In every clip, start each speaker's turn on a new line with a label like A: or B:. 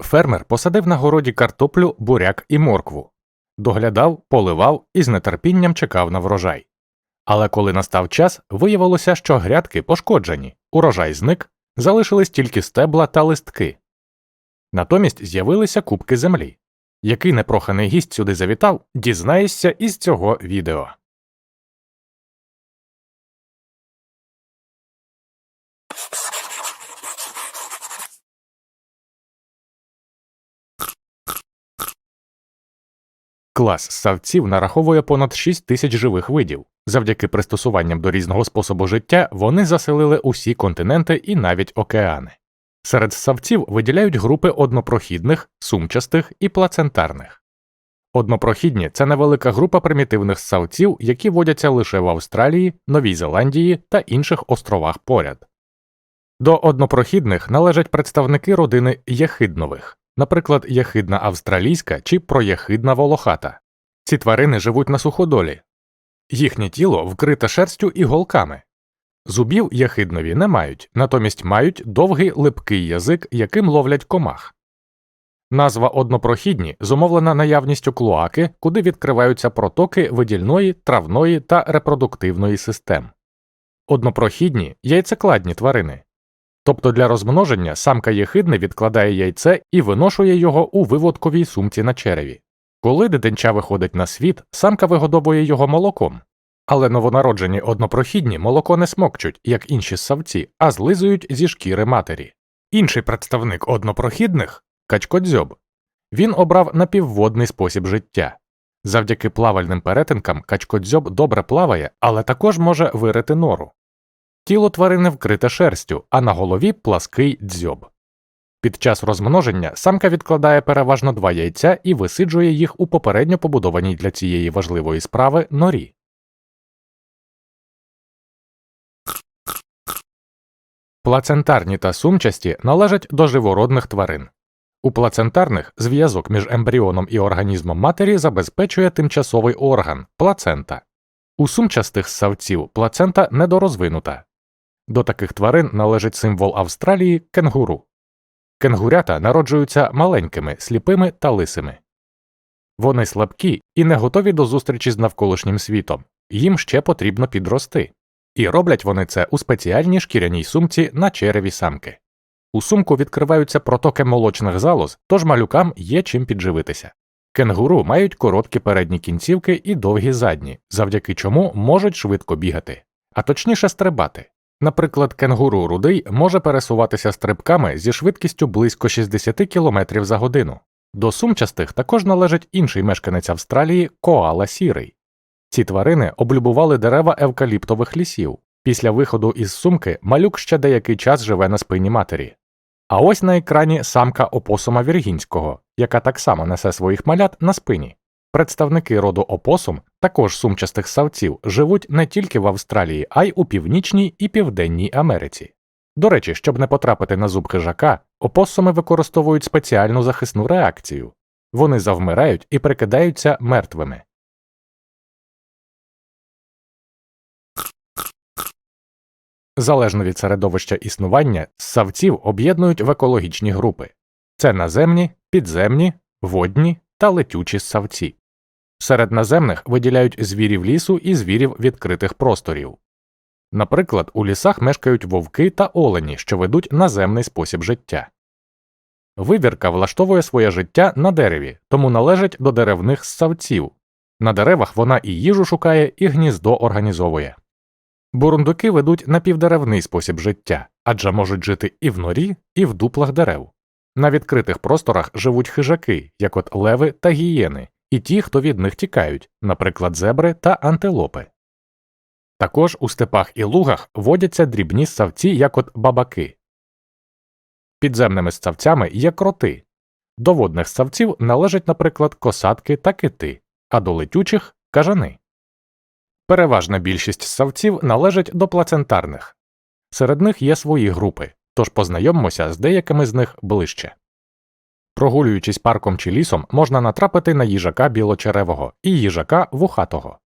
A: Фермер посадив на городі картоплю, буряк і моркву, доглядав, поливав і з нетерпінням чекав на врожай. Але коли настав час, виявилося, що грядки пошкоджені, урожай зник, залишились тільки стебла та листки. Натомість з'явилися кубки землі. Який непроханий гість сюди завітав, дізнаєшся із цього відео. Клас ссавців нараховує понад 6 тисяч живих видів. Завдяки пристосуванням до різного способу життя вони заселили усі континенти і навіть океани. Серед ссавців виділяють групи однопрохідних, сумчастих і плацентарних. Однопрохідні це невелика група примітивних ссавців, які водяться лише в Австралії, Новій Зеландії та інших островах поряд. До однопрохідних належать представники родини єхиднових, наприклад, єхидна австралійська чи проєхидна волохата. Ці тварини живуть на суходолі. Їхнє тіло вкрите шерстю і голками. Зубів єхиднові не мають, натомість мають довгий липкий язик, яким ловлять комах. Назва однопрохідні зумовлена наявністю клоаки, куди відкриваються протоки видільної, травної та репродуктивної систем. Однопрохідні яйцекладні тварини. Тобто для розмноження самка єхидни відкладає яйце і виношує його у виводковій сумці на череві. Коли дитинча виходить на світ, самка вигодовує його молоком. Але новонароджені однопрохідні молоко не смокчуть, як інші ссавці, а злизують зі шкіри матері. Інший представник однопрохідних качкодзьоб. Він обрав напівводний спосіб життя. Завдяки плавальним перетинкам качкодзьоб добре плаває, але також може вирити нору. Тіло тварини вкрите шерстю, а на голові плаский дзьоб. Під час розмноження самка відкладає переважно два яйця і висиджує їх у попередньо побудованій для цієї важливої справи норі. Плацентарні та сумчасті належать до живородних тварин. У плацентарних зв'язок між ембріоном і організмом матері забезпечує тимчасовий орган плацента. У сумчастих ссавців плацента недорозвинута. До таких тварин належить символ Австралії кенгуру. Кенгурята народжуються маленькими, сліпими та лисими. Вони слабкі і не готові до зустрічі з навколишнім світом, їм ще потрібно підрости. І роблять вони це у спеціальній шкіряній сумці на череві самки. У сумку відкриваються протоки молочних залоз, тож малюкам є чим підживитися. Кенгуру мають короткі передні кінцівки і довгі задні, завдяки чому можуть швидко бігати, а точніше стрибати. Наприклад, кенгуру рудий може пересуватися стрибками зі швидкістю близько 60 км за годину. До сумчастих також належить інший мешканець Австралії коала сірий. Ці тварини облюбували дерева евкаліптових лісів. Після виходу із сумки малюк ще деякий час живе на спині матері. А ось на екрані самка опосума віргінського, яка так само несе своїх малят на спині. Представники роду опосум, також сумчастих савців, живуть не тільки в Австралії, а й у Північній і Південній Америці. До речі, щоб не потрапити на зуб хижака, опосуми використовують спеціальну захисну реакцію вони завмирають і прикидаються мертвими. Залежно від середовища існування, ссавців об'єднують в екологічні групи це наземні, підземні, водні та летючі ссавці. Серед наземних виділяють звірів лісу і звірів відкритих просторів. Наприклад, у лісах мешкають вовки та олені, що ведуть наземний спосіб життя. Вивірка влаштовує своє життя на дереві, тому належить до деревних ссавців. На деревах вона і їжу шукає, і гніздо організовує. Бурундуки ведуть напівдеревний спосіб життя, адже можуть жити і в норі, і в дуплах дерев. На відкритих просторах живуть хижаки, як от леви та гієни, і ті, хто від них тікають, наприклад, зебри та антилопи. Також у степах і лугах водяться дрібні ссавці, як от бабаки. Підземними ссавцями є кроти. До водних ссавців належать, наприклад, косатки та кити, а до летючих кажани. Переважна більшість ссавців належить до плацентарних. Серед них є свої групи, тож познайомимося з деякими з них ближче. Прогулюючись парком чи лісом, можна натрапити на їжака білочеревого і їжака вухатого.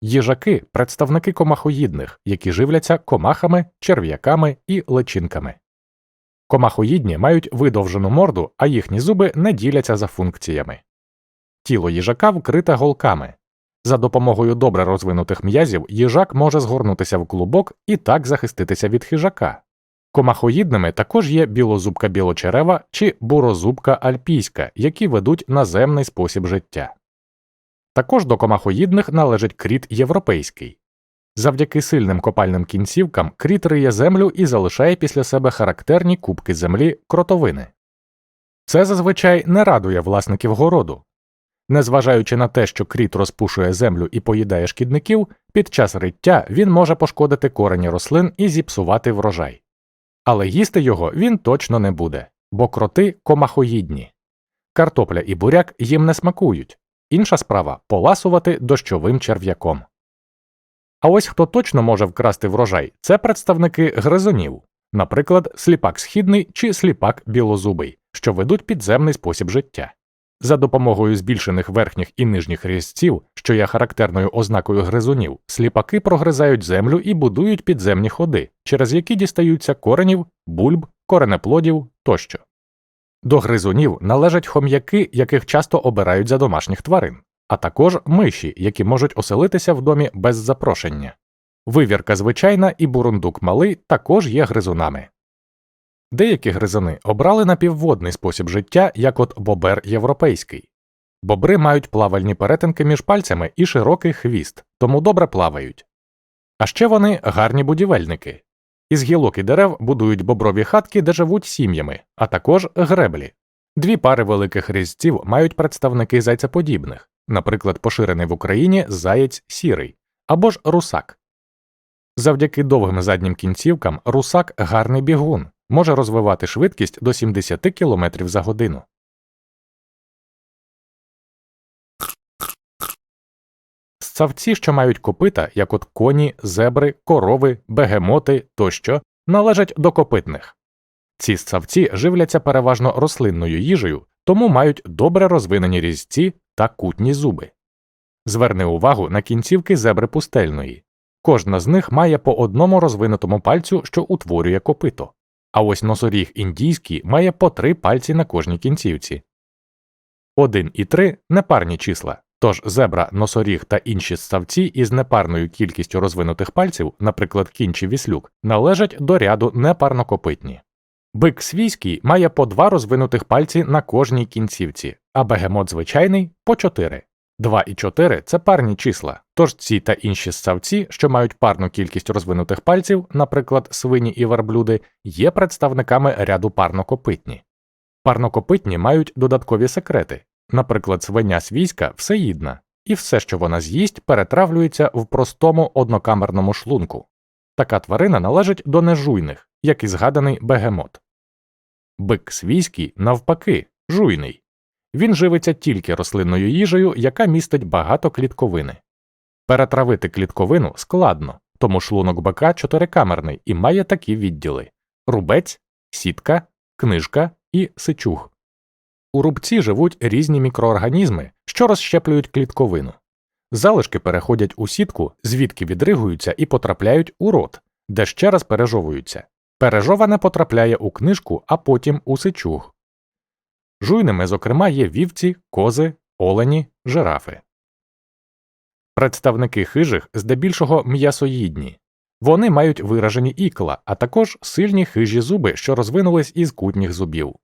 A: Їжаки представники комахоїдних, які живляться комахами, черв'яками і личинками. Комахоїдні мають видовжену морду, а їхні зуби не діляться за функціями. Тіло їжака вкрите голками. За допомогою добре розвинутих м'язів їжак може згорнутися в клубок і так захиститися від хижака. Комахоїдними також є білозубка білочерева чи бурозубка альпійська, які ведуть наземний спосіб життя. Також до комахоїдних належить кріт європейський. Завдяки сильним копальним кінцівкам кріт риє землю і залишає після себе характерні кубки землі кротовини. Це зазвичай не радує власників городу. Незважаючи на те, що кріт розпушує землю і поїдає шкідників, під час риття він може пошкодити корені рослин і зіпсувати врожай. Але їсти його він точно не буде, бо кроти комахоїдні. Картопля і буряк їм не смакують, інша справа поласувати дощовим черв'яком. А ось хто точно може вкрасти врожай, це представники гризунів, наприклад, сліпак східний чи сліпак білозубий, що ведуть підземний спосіб життя. За допомогою збільшених верхніх і нижніх різців, що є характерною ознакою гризунів, сліпаки прогризають землю і будують підземні ходи, через які дістаються коренів, бульб, коренеплодів тощо. До гризунів належать хом'яки, яких часто обирають за домашніх тварин, а також миші, які можуть оселитися в домі без запрошення. Вивірка звичайна і бурундук малий також є гризунами. Деякі гризуни обрали напівводний спосіб життя, як от бобер європейський. Бобри мають плавальні перетинки між пальцями і широкий хвіст, тому добре плавають. А ще вони гарні будівельники. Із гілок і дерев будують боброві хатки, де живуть сім'ями, а також греблі. Дві пари великих різців мають представники зайцеподібних, наприклад, поширений в Україні заєць сірий або ж русак. Завдяки довгим заднім кінцівкам русак гарний бігун, може розвивати швидкість до 70 км за годину. Ссавці, що мають копита, як от коні, зебри, корови, бегемоти тощо, належать до копитних. Ці ссавці живляться переважно рослинною їжею, тому мають добре розвинені різці та кутні зуби. Зверни увагу на кінцівки зебри пустельної. Кожна з них має по одному розвинутому пальцю, що утворює копито. А ось носоріг індійський має по три пальці на кожній кінцівці. 1 і 3 непарні числа, тож зебра, носоріг та інші ссавці із непарною кількістю розвинутих пальців, наприклад, кінь чи віслюк, належать до ряду непарнокопитні. Бик свійський має по два розвинутих пальці на кожній кінцівці, а бегемот звичайний по чотири. 2 і 4 – це парні числа, тож ці та інші ссавці, що мають парну кількість розвинутих пальців, наприклад, свині і верблюди, є представниками ряду парнокопитні. Парнокопитні мають додаткові секрети, наприклад, свиня свійська всеїдна, і все, що вона з'їсть, перетравлюється в простому однокамерному шлунку. Така тварина належить до нежуйних, як і згаданий бегемот. Бик свійський, навпаки, жуйний. Він живиться тільки рослинною їжею, яка містить багато клітковини. Перетравити клітковину складно, тому шлунок бика чотирикамерний і має такі відділи рубець, сітка, книжка і сичуг. У рубці живуть різні мікроорганізми, що розщеплюють клітковину. Залишки переходять у сітку, звідки відригуються і потрапляють у рот, де ще раз пережовуються. Пережоване потрапляє у книжку, а потім у сичуг. Жуйними, зокрема, є вівці, кози, олені, жирафи. Представники хижих здебільшого м'ясоїдні. Вони мають виражені ікла, а також сильні хижі зуби, що розвинулись із кутніх зубів.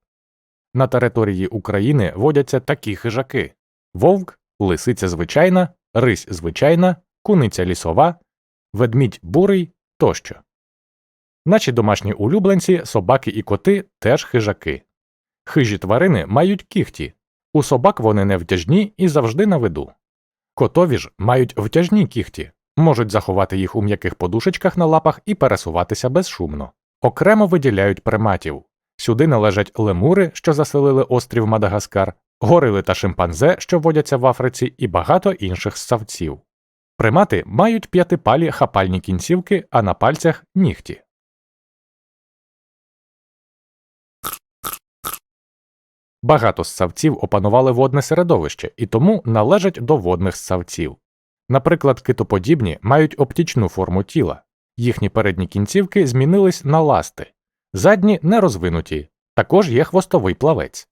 A: На території України водяться такі хижаки вовк, лисиця звичайна, рись звичайна, куниця лісова, ведмідь бурий тощо. Наші домашні улюбленці, собаки і коти теж хижаки. Хижі тварини мають кіхті, у собак вони не втяжні і завжди на виду. Котові ж мають втяжні кіхті, можуть заховати їх у м'яких подушечках на лапах і пересуватися безшумно. Окремо виділяють приматів. Сюди належать лемури, що заселили острів Мадагаскар, горили та шимпанзе, що водяться в Африці, і багато інших ссавців. Примати мають п'ятипалі хапальні кінцівки, а на пальцях нігті. Багато ссавців опанували водне середовище і тому належать до водних ссавців. Наприклад, китоподібні мають оптічну форму тіла, їхні передні кінцівки змінились на ласти. задні не розвинуті, також є хвостовий плавець.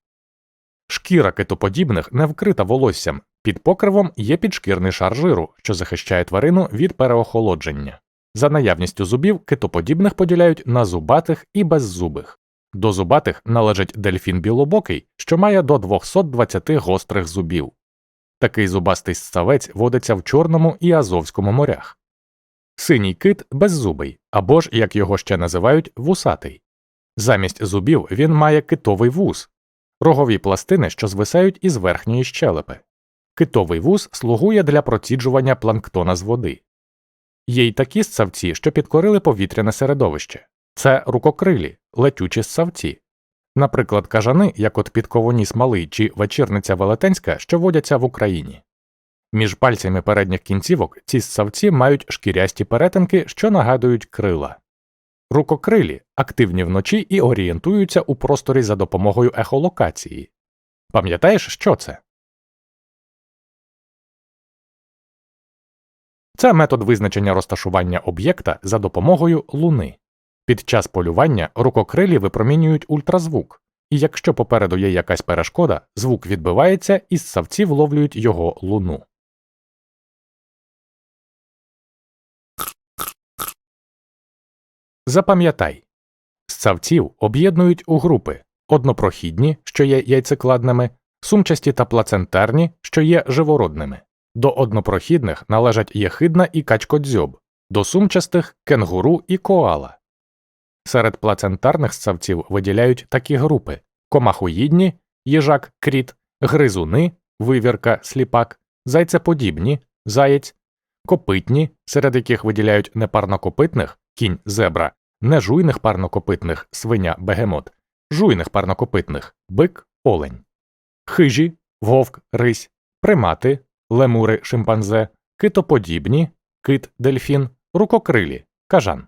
A: Шкіра китоподібних не вкрита волоссям, під покривом є підшкірний шар жиру, що захищає тварину від переохолодження. За наявністю зубів китоподібних поділяють на зубатих і беззубих. До зубатих належить дельфін білобокий, що має до 220 гострих зубів. Такий зубастий ссавець водиться в Чорному і Азовському морях. Синій кит беззубий, або ж, як його ще називають, вусатий. Замість зубів він має китовий вус, рогові пластини, що звисають із верхньої щелепи. Китовий вус слугує для проціджування планктона з води. Є й такі ссавці, що підкорили повітряне середовище це рукокрилі, летючі ссавці. Наприклад, кажани, як от підковоніс малий чи вечірниця велетенська, що водяться в Україні. Між пальцями передніх кінцівок ці ссавці мають шкірясті перетинки, що нагадують крила. Рукокрилі активні вночі і орієнтуються у просторі за допомогою ехолокації. Пам'ятаєш, що це? Це метод визначення розташування об'єкта за допомогою луни. Під час полювання рукокрилі випромінюють ультразвук, і якщо попереду є якась перешкода, звук відбивається і ссавці вловлюють його луну. Запам'ятай ссавців об'єднують у групи однопрохідні, що є яйцекладними, сумчасті та плацентарні, що є живородними. До однопрохідних належать єхидна і качкодзьоб, до сумчастих кенгуру і коала. Серед плацентарних ссавців виділяють такі групи комахоїдні, їжак, кріт, гризуни, вивірка, сліпак, зайцеподібні, заєць, копитні, серед яких виділяють непарнокопитних кінь зебра, нежуйних парнокопитних свиня бегемот, жуйних парнокопитних бик олень, хижі, вовк, рись, примати, лемури шимпанзе, китоподібні, кит дельфін, рукокрилі, кажан.